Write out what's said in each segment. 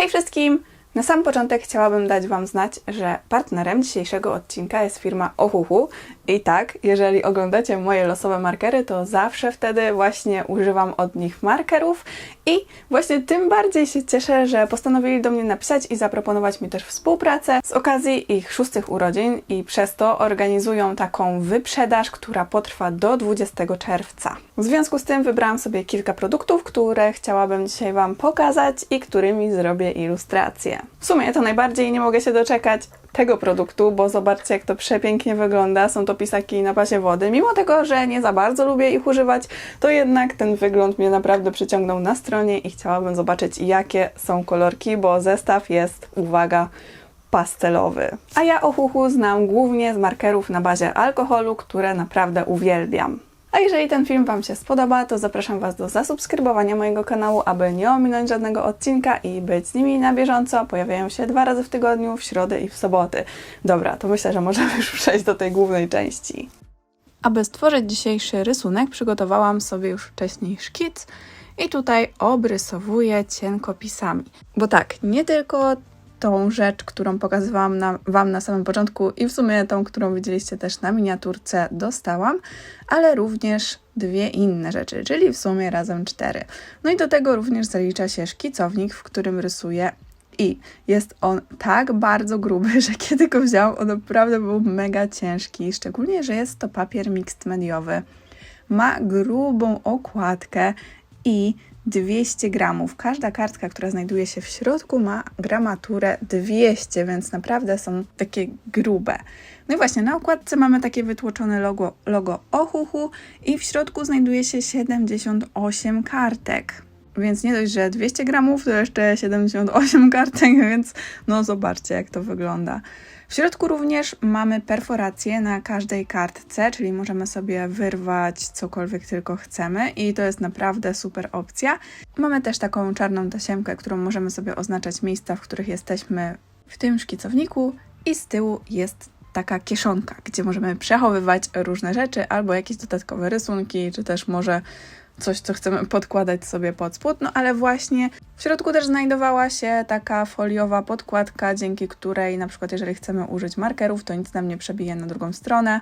Hej wszystkim! Na sam początek chciałabym dać Wam znać, że partnerem dzisiejszego odcinka jest firma Ohuhu. I tak, jeżeli oglądacie moje losowe markery, to zawsze wtedy właśnie używam od nich markerów. I właśnie tym bardziej się cieszę, że postanowili do mnie napisać i zaproponować mi też współpracę z okazji ich szóstych urodzin i przez to organizują taką wyprzedaż, która potrwa do 20 czerwca. W związku z tym wybrałam sobie kilka produktów, które chciałabym dzisiaj Wam pokazać i którymi zrobię ilustrację. W sumie to najbardziej nie mogę się doczekać tego produktu, bo zobaczcie jak to przepięknie wygląda. Są to pisaki na bazie wody. Mimo tego, że nie za bardzo lubię ich używać, to jednak ten wygląd mnie naprawdę przyciągnął na stronie i chciałabym zobaczyć jakie są kolorki, bo zestaw jest, uwaga, pastelowy. A ja Ohuhu znam głównie z markerów na bazie alkoholu, które naprawdę uwielbiam. A jeżeli ten film Wam się spodoba, to zapraszam Was do zasubskrybowania mojego kanału, aby nie ominąć żadnego odcinka i być z nimi na bieżąco. Pojawiają się dwa razy w tygodniu, w środę i w soboty. Dobra, to myślę, że możemy już przejść do tej głównej części. Aby stworzyć dzisiejszy rysunek, przygotowałam sobie już wcześniej szkic i tutaj obrysowuję cienkopisami. Bo tak, nie tylko tą rzecz, którą pokazywałam na, Wam na samym początku i w sumie tą, którą widzieliście też na miniaturce, dostałam, ale również dwie inne rzeczy, czyli w sumie razem cztery. No i do tego również zalicza się szkicownik, w którym rysuję i jest on tak bardzo gruby, że kiedy go wziąłam, on naprawdę był mega ciężki, szczególnie, że jest to papier mixed mediowy. Ma grubą okładkę i 200 gramów. Każda kartka, która znajduje się w środku, ma gramaturę 200, więc naprawdę są takie grube. No i właśnie na okładce mamy takie wytłoczone logo, logo Ohuhu i w środku znajduje się 78 kartek. Więc nie dość, że 200 gramów, to jeszcze 78 kartek, więc no zobaczcie, jak to wygląda. W środku również mamy perforację na każdej kartce, czyli możemy sobie wyrwać cokolwiek tylko chcemy i to jest naprawdę super opcja. Mamy też taką czarną tasiemkę, którą możemy sobie oznaczać miejsca, w których jesteśmy w tym szkicowniku i z tyłu jest taka kieszonka, gdzie możemy przechowywać różne rzeczy albo jakieś dodatkowe rysunki, czy też może coś, co chcemy podkładać sobie pod spód, no ale właśnie w środku też znajdowała się taka foliowa podkładka, dzięki której na przykład jeżeli chcemy użyć markerów, to nic nam nie przebije na drugą stronę.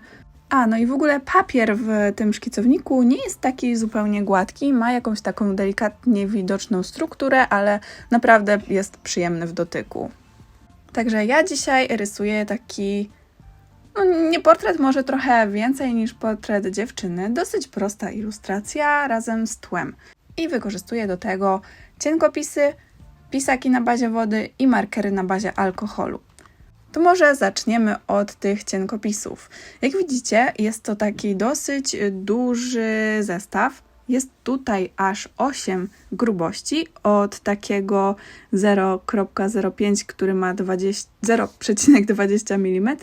A, no i w ogóle papier w tym szkicowniku nie jest taki zupełnie gładki, ma jakąś taką delikatnie widoczną strukturę, ale naprawdę jest przyjemny w dotyku. Także ja dzisiaj rysuję taki no, nie portret, może trochę więcej niż portret dziewczyny. Dosyć prosta ilustracja razem z tłem. I wykorzystuję do tego cienkopisy, pisaki na bazie wody i markery na bazie alkoholu. To może zaczniemy od tych cienkopisów. Jak widzicie, jest to taki dosyć duży zestaw. Jest tutaj aż 8 grubości od takiego 0,05, który ma 0,20 mm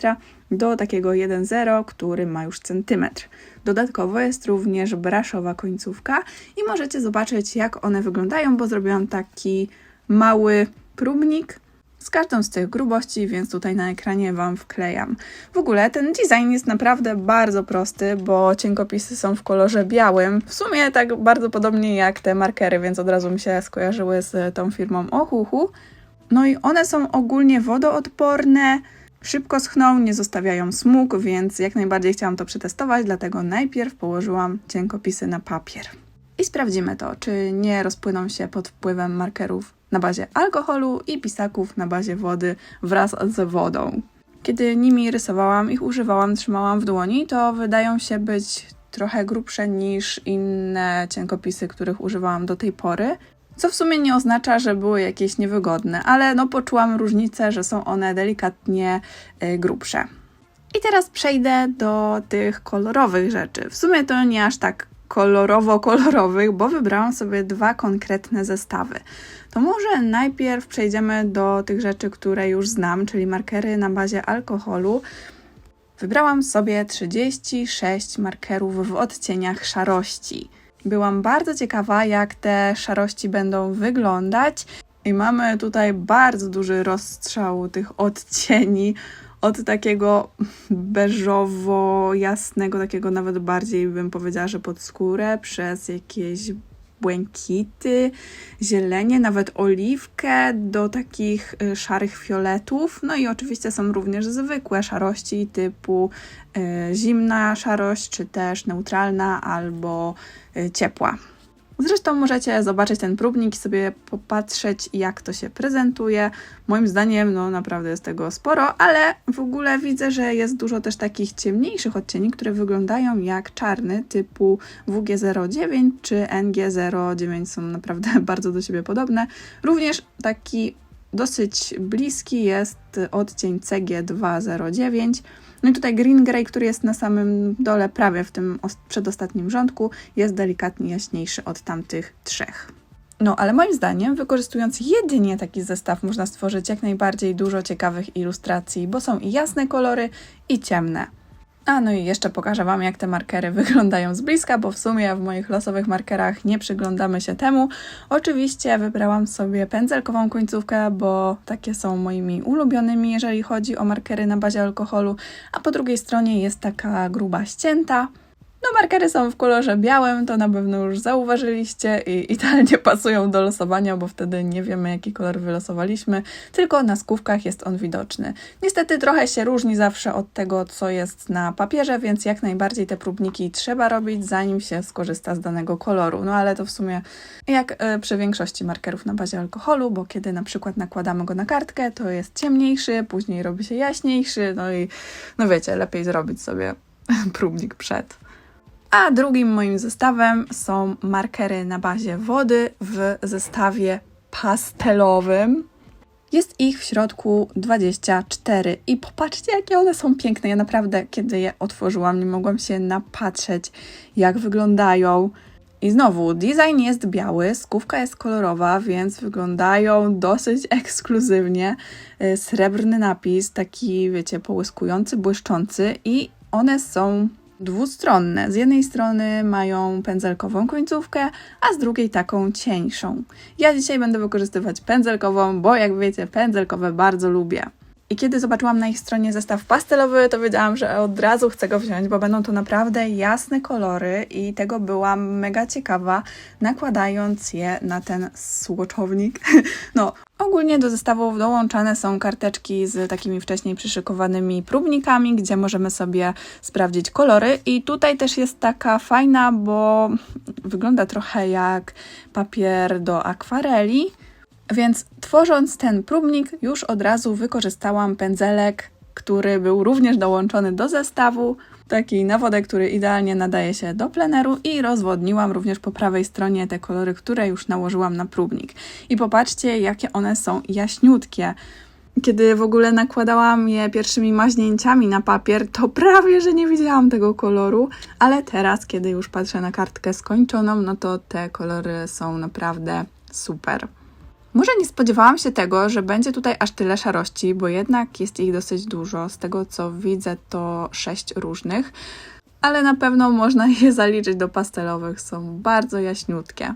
do takiego 1,0, który ma już centymetr. Dodatkowo jest również braszowa końcówka i możecie zobaczyć jak one wyglądają, bo zrobiłam taki mały próbnik z każdą z tych grubości, więc tutaj na ekranie Wam wklejam. W ogóle ten design jest naprawdę bardzo prosty, bo cienkopisy są w kolorze białym. W sumie tak bardzo podobnie jak te markery, więc od razu mi się skojarzyły z tą firmą Ohuhu. No i one są ogólnie wodoodporne, szybko schną, nie zostawiają smug, więc jak najbardziej chciałam to przetestować, dlatego najpierw położyłam cienkopisy na papier. I sprawdzimy to, czy nie rozpłyną się pod wpływem markerów na bazie alkoholu i pisaków na bazie wody wraz z wodą. Kiedy nimi rysowałam, ich używałam, trzymałam w dłoni, to wydają się być trochę grubsze niż inne cienkopisy, których używałam do tej pory. Co w sumie nie oznacza, że były jakieś niewygodne, ale no poczułam różnicę, że są one delikatnie y, grubsze. I teraz przejdę do tych kolorowych rzeczy. W sumie to nie aż tak kolorowo-kolorowych, bo wybrałam sobie dwa konkretne zestawy. To może najpierw przejdziemy do tych rzeczy, które już znam, czyli markery na bazie alkoholu. Wybrałam sobie 36 markerów w odcieniach szarości. Byłam bardzo ciekawa, jak te szarości będą wyglądać. I mamy tutaj bardzo duży rozstrzał tych odcieni. Od takiego beżowo-jasnego, takiego nawet bardziej bym powiedziała, że pod skórę, przez jakieś błękity, zielenie, nawet oliwkę do takich y, szarych fioletów. No i oczywiście są również zwykłe szarości typu y, zimna szarość, czy też neutralna albo y, ciepła. Zresztą możecie zobaczyć ten próbnik i sobie popatrzeć, jak to się prezentuje. Moim zdaniem, no naprawdę jest tego sporo, ale w ogóle widzę, że jest dużo też takich ciemniejszych odcieni, które wyglądają jak czarny, typu WG09 czy NG09 są naprawdę bardzo do siebie podobne. Również taki dosyć bliski jest odcień CG209. No i tutaj Green Grey, który jest na samym dole, prawie w tym przedostatnim rządku, jest delikatnie jaśniejszy od tamtych trzech. No, ale moim zdaniem, wykorzystując jedynie taki zestaw, można stworzyć jak najbardziej dużo ciekawych ilustracji, bo są i jasne kolory, i ciemne. A no i jeszcze pokażę Wam, jak te markery wyglądają z bliska, bo w sumie w moich losowych markerach nie przyglądamy się temu. Oczywiście wybrałam sobie pędzelkową końcówkę, bo takie są moimi ulubionymi, jeżeli chodzi o markery na bazie alkoholu, a po drugiej stronie jest taka gruba ścięta. No, markery są w kolorze białym, to na pewno już zauważyliście i idealnie pasują do losowania, bo wtedy nie wiemy, jaki kolor wylosowaliśmy, tylko na skówkach jest on widoczny. Niestety trochę się różni zawsze od tego, co jest na papierze, więc jak najbardziej te próbniki trzeba robić, zanim się skorzysta z danego koloru. No ale to w sumie jak e, przy większości markerów na bazie alkoholu, bo kiedy na przykład nakładamy go na kartkę, to jest ciemniejszy, później robi się jaśniejszy, no i no wiecie, lepiej zrobić sobie próbnik przed. A drugim moim zestawem są markery na bazie wody w zestawie pastelowym. Jest ich w środku 24 i popatrzcie, jakie one są piękne. Ja naprawdę, kiedy je otworzyłam, nie mogłam się napatrzeć, jak wyglądają. I znowu, design jest biały, skówka jest kolorowa, więc wyglądają dosyć ekskluzywnie. Y, srebrny napis, taki, wiecie, połyskujący, błyszczący, i one są dwustronne. Z jednej strony mają pędzelkową końcówkę, a z drugiej taką cieńszą. Ja dzisiaj będę wykorzystywać pędzelkową, bo jak wiecie, pędzelkowe bardzo lubię. I kiedy zobaczyłam na ich stronie zestaw pastelowy, to wiedziałam, że od razu chcę go wziąć, bo będą to naprawdę jasne kolory i tego byłam mega ciekawa, nakładając je na ten słoczownik. No, ogólnie do zestawów dołączane są karteczki z takimi wcześniej przyszykowanymi próbnikami, gdzie możemy sobie sprawdzić kolory i tutaj też jest taka fajna, bo wygląda trochę jak papier do akwareli więc tworząc ten próbnik, już od razu wykorzystałam pędzelek, który był również dołączony do zestawu. Taki na wodę, który idealnie nadaje się do pleneru i rozwodniłam również po prawej stronie te kolory, które już nałożyłam na próbnik. I popatrzcie, jakie one są jaśniutkie. Kiedy w ogóle nakładałam je pierwszymi maźnięciami na papier, to prawie, że nie widziałam tego koloru, ale teraz, kiedy już patrzę na kartkę skończoną, no to te kolory są naprawdę super. Może nie spodziewałam się tego, że będzie tutaj aż tyle szarości, bo jednak jest ich dosyć dużo. Z tego co widzę, to sześć różnych, ale na pewno można je zaliczyć do pastelowych, są bardzo jaśniutkie.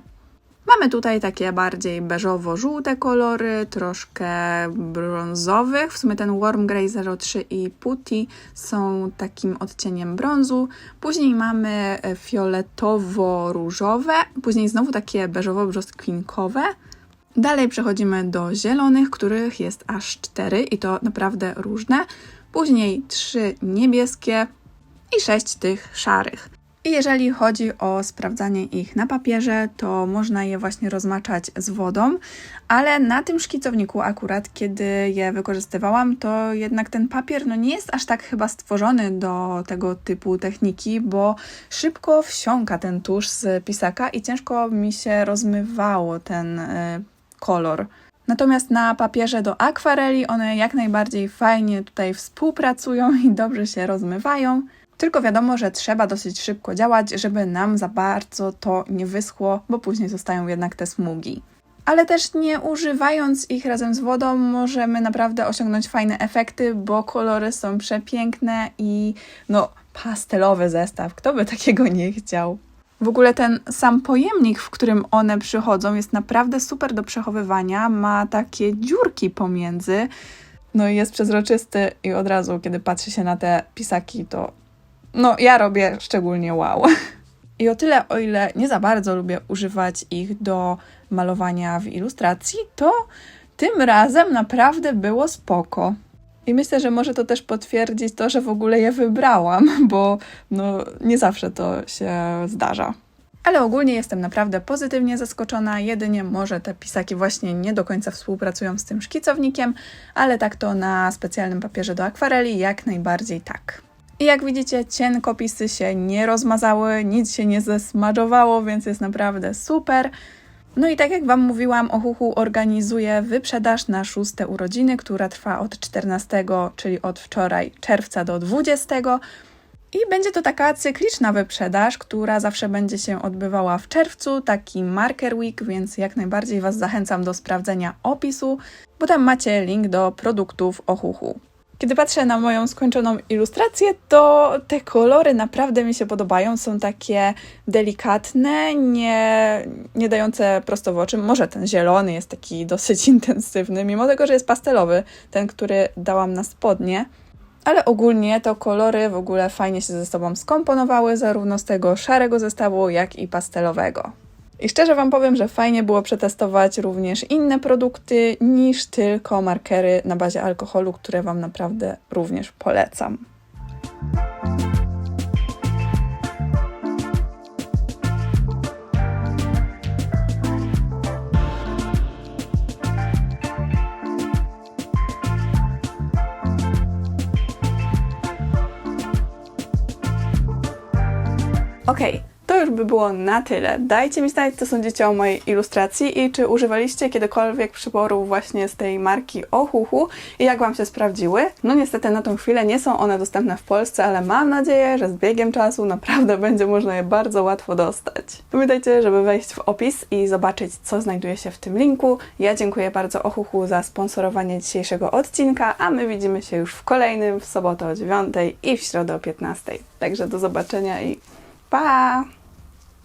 Mamy tutaj takie bardziej beżowo-żółte kolory, troszkę brązowych. W sumie ten Warm Grey 03 i Putty są takim odcieniem brązu. Później mamy fioletowo-różowe, później znowu takie beżowo-brzoskwinkowe. Dalej przechodzimy do zielonych, których jest aż cztery i to naprawdę różne. Później trzy niebieskie i sześć tych szarych. I jeżeli chodzi o sprawdzanie ich na papierze, to można je właśnie rozmaczać z wodą, ale na tym szkicowniku akurat, kiedy je wykorzystywałam, to jednak ten papier no nie jest aż tak chyba stworzony do tego typu techniki, bo szybko wsiąka ten tusz z pisaka i ciężko mi się rozmywało ten y, kolor. Natomiast na papierze do akwareli one jak najbardziej fajnie tutaj współpracują i dobrze się rozmywają. Tylko wiadomo, że trzeba dosyć szybko działać, żeby nam za bardzo to nie wyschło, bo później zostają jednak te smugi. Ale też nie używając ich razem z wodą, możemy naprawdę osiągnąć fajne efekty, bo kolory są przepiękne i no, pastelowy zestaw. Kto by takiego nie chciał? W ogóle ten sam pojemnik, w którym one przychodzą, jest naprawdę super do przechowywania. Ma takie dziurki pomiędzy. No i jest przezroczysty i od razu, kiedy patrzy się na te pisaki, to no ja robię szczególnie wow. I o tyle, o ile nie za bardzo lubię używać ich do malowania w ilustracji, to tym razem naprawdę było spoko. I myślę, że może to też potwierdzić to, że w ogóle je wybrałam, bo no, nie zawsze to się zdarza. Ale ogólnie jestem naprawdę pozytywnie zaskoczona, jedynie może te pisaki właśnie nie do końca współpracują z tym szkicownikiem, ale tak to na specjalnym papierze do akwareli jak najbardziej tak. I jak widzicie, cienkopisy się nie rozmazały, nic się nie zesmadżowało, więc jest naprawdę super. No i tak jak Wam mówiłam, Ohuhu organizuje wyprzedaż na szóste urodziny, która trwa od 14, czyli od wczoraj czerwca do 20. I będzie to taka cykliczna wyprzedaż, która zawsze będzie się odbywała w czerwcu, taki marker week, więc jak najbardziej Was zachęcam do sprawdzenia opisu, bo tam macie link do produktów Ohuhu. Kiedy patrzę na moją skończoną ilustrację, to te kolory naprawdę mi się podobają. Są takie delikatne, nie, nie dające prosto w oczy. Może ten zielony jest taki dosyć intensywny, mimo tego, że jest pastelowy, ten, który dałam na spodnie. Ale ogólnie to kolory w ogóle fajnie się ze sobą skomponowały, zarówno z tego szarego zestawu, jak i pastelowego. I szczerze Wam powiem, że fajnie było przetestować również inne produkty niż tylko markery na bazie alkoholu, które Wam naprawdę również polecam. Okej, już by było na tyle. Dajcie mi znać, co sądzicie o mojej ilustracji i czy używaliście kiedykolwiek przyborów właśnie z tej marki Ohuhu i jak Wam się sprawdziły. No niestety na tą chwilę nie są one dostępne w Polsce, ale mam nadzieję, że z biegiem czasu naprawdę będzie można je bardzo łatwo dostać. Pamiętajcie, żeby wejść w opis i zobaczyć, co znajduje się w tym linku. Ja dziękuję bardzo Ohuhu za sponsorowanie dzisiejszego odcinka, a my widzimy się już w kolejnym, w sobotę o 9 i w środę o 15. Także do zobaczenia i pa!